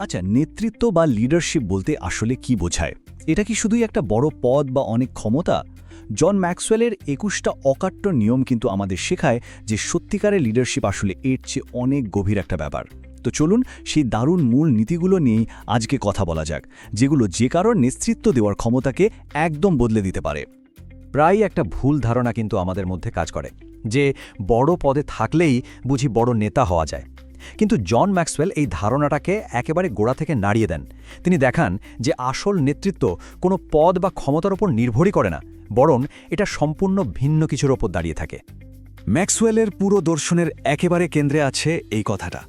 আচ্ছা নেতৃত্ব বা লিডারশিপ বলতে আসলে কি বোঝায়? এটা কি শুধুই একটা বড় পদ বা অনেক ক্ষমতা? জন ম্যাক্সওয়েলের একুশটা অকাট্য নিয়ম কিন্তু আমাদের শেখায় যে সত্যিকারের লিডারশিপ আসলে এর চেয়ে অনেক গভীর একটা ব্যাপার। তো চলুন সেই দারুণ মূল নীতিগুলো নিয়েই আজকে কথা বলা যাক, যেগুলো যে কারোর নেতৃত্ব দেওয়ার ক্ষমতাকে একদম বদলে দিতে পারে। প্রায় একটা ভুল ধারণা কিন্তু আমাদের মধ্যে কাজ করে, যে বড় পদে থাকলেই বুঝি বড় নেতা হওয়া যায়। কিন্তু জন ম্যাক্সওয়েল এই ধারণাটাকে একেবারে গোড়া থেকে নাড়িয়ে দেন। তিনি দেখান যে আসল নেতৃত্ব কোনো পদ বা ক্ষমতার ওপর নির্ভরই করে না, বরং এটা সম্পূর্ণ ভিন্ন কিছুর ওপর দাঁড়িয়ে থাকে। ম্যাক্সওয়েলের পুরো দর্শনের একেবারে কেন্দ্রে আছে এই কথাটা।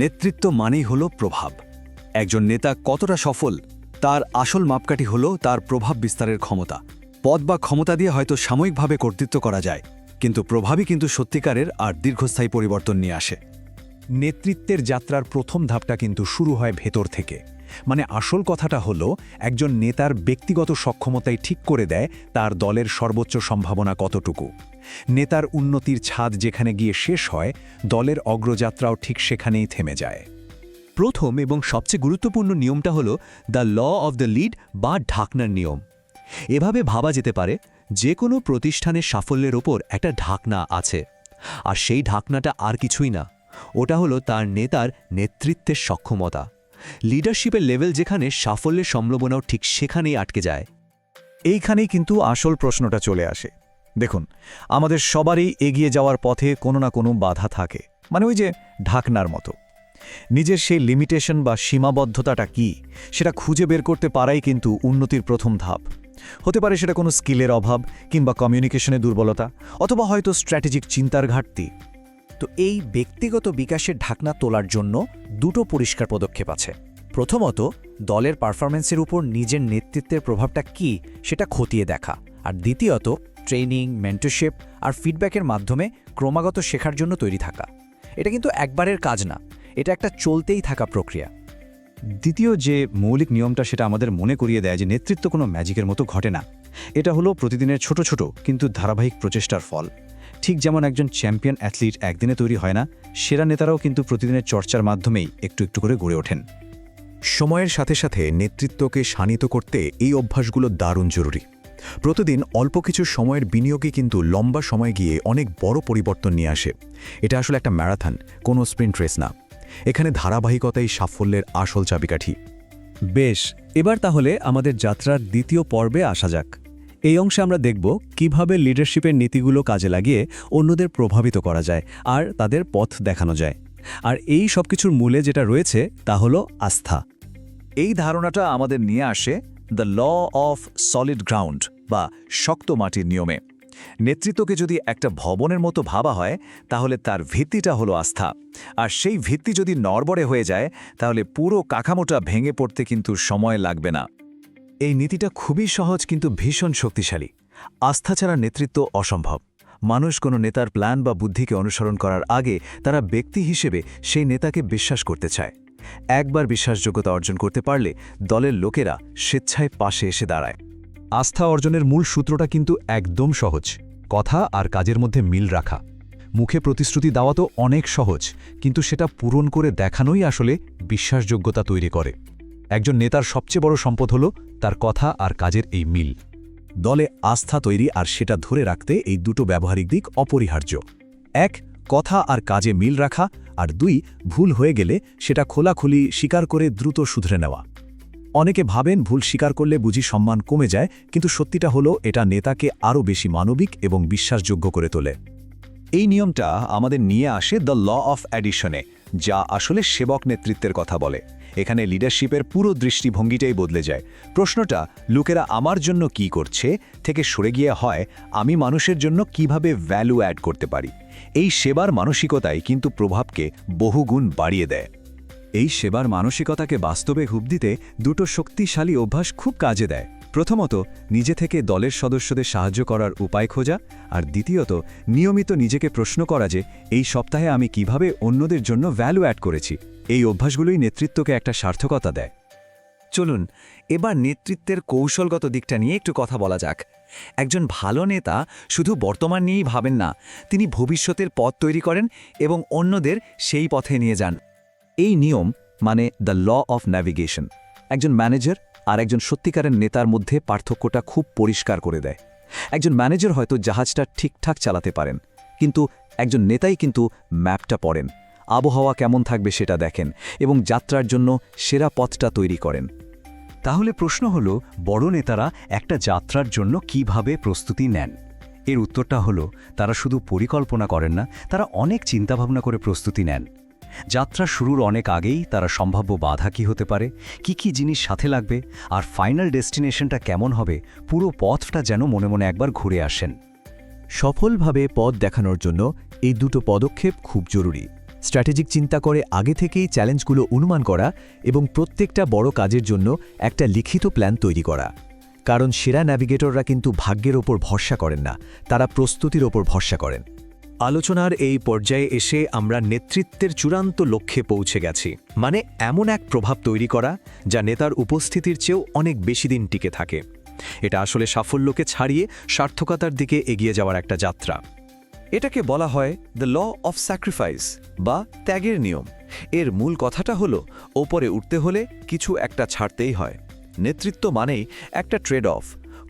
নেতৃত্ব মানেই হল প্রভাব। একজন নেতা কতটা সফল, তার আসল মাপকাঠি হল তার প্রভাব বিস্তারের ক্ষমতা। পদ বা ক্ষমতা দিয়ে হয়তো সাময়িকভাবে কর্তৃত্ব করা যায়, কিন্তু প্রভাবই কিন্তু সত্যিকারের আর দীর্ঘস্থায়ী পরিবর্তন নিয়ে আসে। নেতৃত্বের যাত্রার প্রথম ধাপটা কিন্তু শুরু হয় ভেতর থেকে। মানে আসল কথাটা হলো, একজন নেতার ব্যক্তিগত সক্ষমতাই ঠিক করে দেয় তার দলের সর্বোচ্চ সম্ভাবনা কতটুকু। নেতার উন্নতির ছাদ যেখানে গিয়ে শেষ হয়, দলের অগ্রযাত্রাও ঠিক সেখানেই থেমে যায়। প্রথম এবং সবচেয়ে গুরুত্বপূর্ণ নিয়মটা হলো, the law of the lid বা ঢাকনার নিয়ম। এভাবে ভাবা যেতে পারে যে কোনো প্রতিষ্ঠানের সাফল্যের ওপর একটা ঢাকনা আছে। আর সেই ঢাকনাটা আর কিছুই না। ওটা হলো তার নেতার নেতৃত্বের সক্ষমতা। লিডারশিপের লেভেল যেখানে সাফল্যের সম্ভাবনাও ঠিক সেখানেই আটকে যায়। এইখানেই কিন্তু আসল প্রশ্নটা চলে আসে। দেখুন, আমাদের সবারই এগিয়ে যাওয়ার পথে কোনো না কোনো বাধা থাকে মানে ওই যে ঢাকনার মতো। নিজের সেই লিমিটেশন বা সীমাবদ্ধতাটা কি, সেটা খুঁজে বের করতে পারাই কিন্তু উন্নতির প্রথম ধাপ। হতে পারে সেটা কোনো স্কিলের অভাব কিংবা কমিউনিকেশনে দুর্বলতা, অথবা হয়তো স্ট্র্যাটেজিক চিন্তার ঘাটতি। তো এই ব্যক্তিগত বিকাশের ঢাকনা তোলার জন্য দুটো পরিষ্কার পদক্ষেপ আছে। প্রথমত, দলের পারফরমেন্সের উপর নিজের নেতৃত্বের প্রভাবটা কি সেটা খতিয়ে দেখা। আর দ্বিতীয়ত, ট্রেনিং, মেন্টরশিপ আর ফিডব্যাকের মাধ্যমে ক্রমাগত শেখার জন্য তৈরি থাকা। এটা কিন্তু একবারের কাজ না, এটা একটা চলতেই থাকা প্রক্রিয়া। দ্বিতীয় যে মৌলিক নিয়মটা সেটা আমাদের মনে করিয়ে দেয় যে নেতৃত্ব কোনো ম্যাজিকের মতো ঘটে না। এটা হলো প্রতিদিনের ছোট ছোট কিন্তু ধারাবাহিক প্রচেষ্টার ফল। ঠিক যেমন একজন চ্যাম্পিয়ন অ্যাথলিট একদিনে তৈরি হয় না সেরা নেতারাও কিন্তু প্রতিদিনের চর্চার মাধ্যমেই একটু একটু করে গড়ে ওঠেন। সময়ের সাথে সাথে নেতৃত্বকে শানিত করতে এই অভ্যাসগুলো দারুণ জরুরি। প্রতিদিন অল্প কিছু সময়ের বিনিয়োগে কিন্তু লম্বা সময় গিয়ে অনেক বড় পরিবর্তন নিয়ে আসে। এটা আসলে একটা ম্যারাথন কোনো স্প্রিন্ট রেস না। এখানে ধারাবাহিকতাই সাফল্যের আসল চাবিকাঠি। বেশ এবার তাহলে আমাদের যাত্রার দ্বিতীয় পর্বে আসা যাক। এই অংশে আমরা দেখব কীভাবে লিডারশিপের নীতিগুলো কাজে লাগিয়ে অন্যদের প্রভাবিত করা যায় আর তাদের পথ দেখানো যায়। আর এই সবকিছুর মূলে যেটা রয়েছে তা হলো আস্থা। এই ধারণাটা আমাদের নিয়ে আসে the law of solid ground বা শক্ত মাটির নিয়মে। নেতৃত্বকে যদি একটা ভবনের মতো ভাবা হয়, তাহলে তার ভিত্তিটা হলো আস্থা। আর সেই ভিত্তি যদি নড়বড়ে হয়ে যায়, তাহলে পুরো কাঠামোটা ভেঙে পড়তে কিন্তু সময় লাগবে না। এই নীতিটা খুবই সহজ কিন্তু ভীষণ শক্তিশালী। আস্থা ছাড়া নেতৃত্ব অসম্ভব। মানুষ কোনো নেতার প্ল্যান বা বুদ্ধিকে অনুসরণ করার আগে তারা ব্যক্তি হিসেবে সেই নেতাকে বিশ্বাস করতে চায়। একবার বিশ্বাসযোগ্যতা অর্জন করতে পারলে দলের লোকেরা স্বেচ্ছায় পাশে এসে দাঁড়ায়। আস্থা অর্জনের মূল সূত্রটা কিন্তু একদম সহজ। কথা আর কাজের মধ্যে মিল রাখা। মুখে প্রতিশ্রুতি দেওয়া তো অনেক সহজ, কিন্তু সেটা পূরণ করে দেখানোই আসলে বিশ্বাসযোগ্যতা তৈরি করে। একজন নেতার সবচেয়ে বড় সম্পদ হল তার কথা আর কাজের এই মিল। দলে আস্থা তৈরি আর সেটা ধরে রাখতে এই দুটো ব্যবহারিক দিক অপরিহার্য। এক, কথা আর কাজে মিল রাখা আর দুই, ভুল হয়ে গেলে সেটা খোলাখুলি স্বীকার করে দ্রুত শুধরে নেওয়া। অনেকে ভাবেন ভুল স্বীকার করলে বুঝি সম্মান কমে যায়, কিন্তু সত্যিটা হলো এটা নেতাকে আরও বেশি মানবিক এবং বিশ্বাসযোগ্য করে তোলে। এই নিয়মটা আমাদের নিয়ে আসে দ্য ল অফ অ্যাডিশনে যা আসলে সেবক নেতৃত্বের কথা বলে। এখানে লিডারশিপের পুরো দৃষ্টিভঙ্গিটাই বদলে যায়। প্রশ্নটা, লোকেরা আমার জন্য কি করছে থেকে সরে গিয়ে হয়, আমি মানুষের জন্য কীভাবে ভ্যালু অ্যাড করতে পারি? এই সেবার মানসিকতাই কিন্তু প্রভাবকে বহুগুণ বাড়িয়ে দেয়। এই সেবার মানসিকতাকে বাস্তবে হুব দিতে দুটো শক্তিশালী অভ্যাস খুব কাজে দেয়। প্রথমত, নিজে থেকে দলের সদস্যদের সাহায্য করার উপায় খোঁজা আর দ্বিতীয়ত, নিয়মিত নিজেকে প্রশ্ন করা যে, এই সপ্তাহে আমি কীভাবে অন্যদের জন্য ভ্যালু অ্যাড করেছি? এই অভ্যাসগুলোই নেতৃত্বকে একটা সার্থকতা দেয়। চলুন, এবার নেতৃত্বের কৌশলগত দিকটা নিয়ে একটু কথা বলা যাক। একজন ভালো নেতা শুধু বর্তমান নিয়েই ভাবেন না, তিনি ভবিষ্যতের পথ তৈরি করেন এবং অন্যদের সেই পথে নিয়ে যান। এই নিয়ম মানে দ্য ল অফ ন্যাভিগেশন একজন ম্যানেজার আর একজন সত্যিকারের নেতার মধ্যে পার্থক্যটা খুব পরিষ্কার করে দেয়। একজন ম্যানেজার হয়তো জাহাজটা ঠিকঠাক চালাতে পারেন, কিন্তু একজন নেতাই কিন্তু ম্যাপটা পড়েন। আবহাওয়া কেমন থাকবে সেটা দেখেন এবং যাত্রার জন্য সেরা পথটা তৈরি করেন। তাহলে প্রশ্ন হল, বড় নেতারা একটা যাত্রার জন্য কীভাবে প্রস্তুতি নেন? এর উত্তরটা হলো, তারা শুধু পরিকল্পনা করেন না, তারা অনেক চিন্তাভাবনা করে প্রস্তুতি নেন। যাত্রা শুরুর অনেক আগেই তারা সম্ভাব্য বাধা কি হতে পারে, কি কি জিনিস সাথে লাগবে, আর ফাইনাল ডেস্টিনেশনটা কেমন হবে, পুরো পথটা যেন মনে মনে একবার ঘুরে আসেন। সফলভাবে পথ দেখানোর জন্য এই দুটো পদক্ষেপ খুব জরুরি। স্ট্র্যাটেজিক চিন্তা করে আগে থেকেই চ্যালেঞ্জগুলো অনুমান করা এবং প্রত্যেকটা বড় কাজের জন্য একটা লিখিত প্ল্যান তৈরি করা। কারণ সেরা ন্যাভিগেটররা কিন্তু ভাগ্যের ওপর ভরসা করেন না, তারা প্রস্তুতির ওপর ভরসা করেন। আলোচনার এই পর্যায়ে এসে আমরা নেতৃত্বের চূড়ান্ত লক্ষ্যে পৌঁছে গেছি। মানে এমন এক প্রভাব তৈরি করা যা নেতার উপস্থিতির চেয়েও অনেক বেশি দিন টিকে থাকে। এটা আসলে সাফল্যকে ছাড়িয়ে সার্থকতার দিকে এগিয়ে যাওয়ার একটা যাত্রা। এটাকে বলা হয় দ্য ল অফ স্যাক্রিফাইস বা ত্যাগের নিয়ম। এর মূল কথাটা হলো, ওপরে উঠতে হলে কিছু একটা ছাড়তেই হয়। নেতৃত্ব মানেই একটা ট্রেড অফ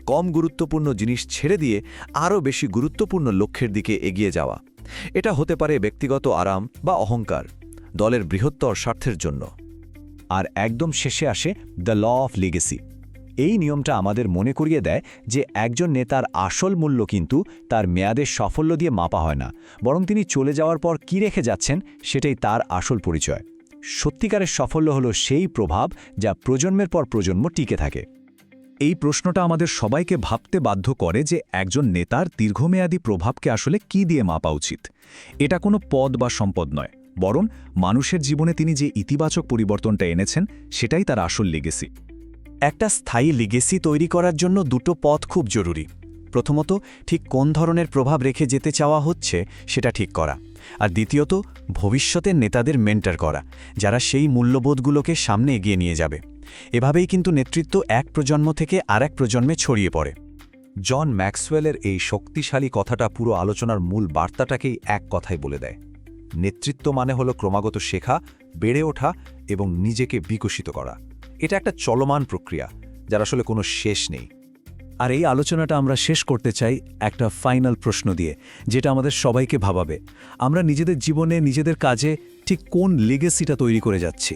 কম গুরুত্বপূর্ণ জিনিস ছেড়ে দিয়ে আরও বেশি গুরুত্বপূর্ণ লক্ষ্যের দিকে এগিয়ে যাওয়া। এটা হতে পারে ব্যক্তিগত আরাম বা অহংকার, দলের বৃহত্তর স্বার্থের জন্য। আর একদম শেষে আসে দ্য ল অফ লিগেসি এই নিয়মটা আমাদের মনে করিয়ে দেয় যে একজন নেতার আসল মূল্য কিন্তু তার মেয়াদের সাফল্য দিয়ে মাপা হয় না। বরং তিনি চলে যাওয়ার পর কি রেখে যাচ্ছেন সেটাই তার আসল পরিচয়। সত্যিকারের সাফল্য হলো সেই প্রভাব যা প্রজন্মের পর প্রজন্ম টিকে থাকে। এই প্রশ্নটা আমাদের সবাইকে ভাবতে বাধ্য করে যে একজন নেতার দীর্ঘমেয়াদী প্রভাবকে আসলে কি দিয়ে মাপা উচিত। এটা কোনো পদ বা সম্পদ নয়। বরং মানুষের জীবনে তিনি যে ইতিবাচক পরিবর্তনটা এনেছেন, সেটাই তার আসল লিগেসি একটা স্থায়ী লিগেসি তৈরি করার জন্য দুটো পথ খুব জরুরি। প্রথমত, ঠিক কোন ধরনের প্রভাব রেখে যেতে চাওয়া হচ্ছে সেটা ঠিক করা। আর দ্বিতীয়ত, ভবিষ্যতের নেতাদের মেন্টার করা, যারা সেই মূল্যবোধগুলোকে সামনে এগিয়ে নিয়ে যাবে। এভাবেই কিন্তু নেতৃত্ব এক প্রজন্ম থেকে আরেক প্রজন্মে ছড়িয়ে পড়ে। জন ম্যাক্সওয়েলের এই শক্তিশালী কথাটা পুরো আলোচনার মূল বার্তাটাকেই এক কথায় বলে দেয়। নেতৃত্ব মানে হলো ক্রমাগত শেখা, বেড়ে ওঠা এবং নিজেকে বিকশিত করা। এটা একটা চলমান প্রক্রিয়া, যার আসলে কোনো শেষ নেই। আর এই আলোচনাটা আমরা শেষ করতে চাই একটা ফাইনাল প্রশ্ন দিয়ে, যেটা আমাদের সবাইকে ভাবাবে। আমরা নিজেদের জীবনে, নিজেদের কাজে ঠিক কোন লেগেসিটা তৈরি করে যাচ্ছি?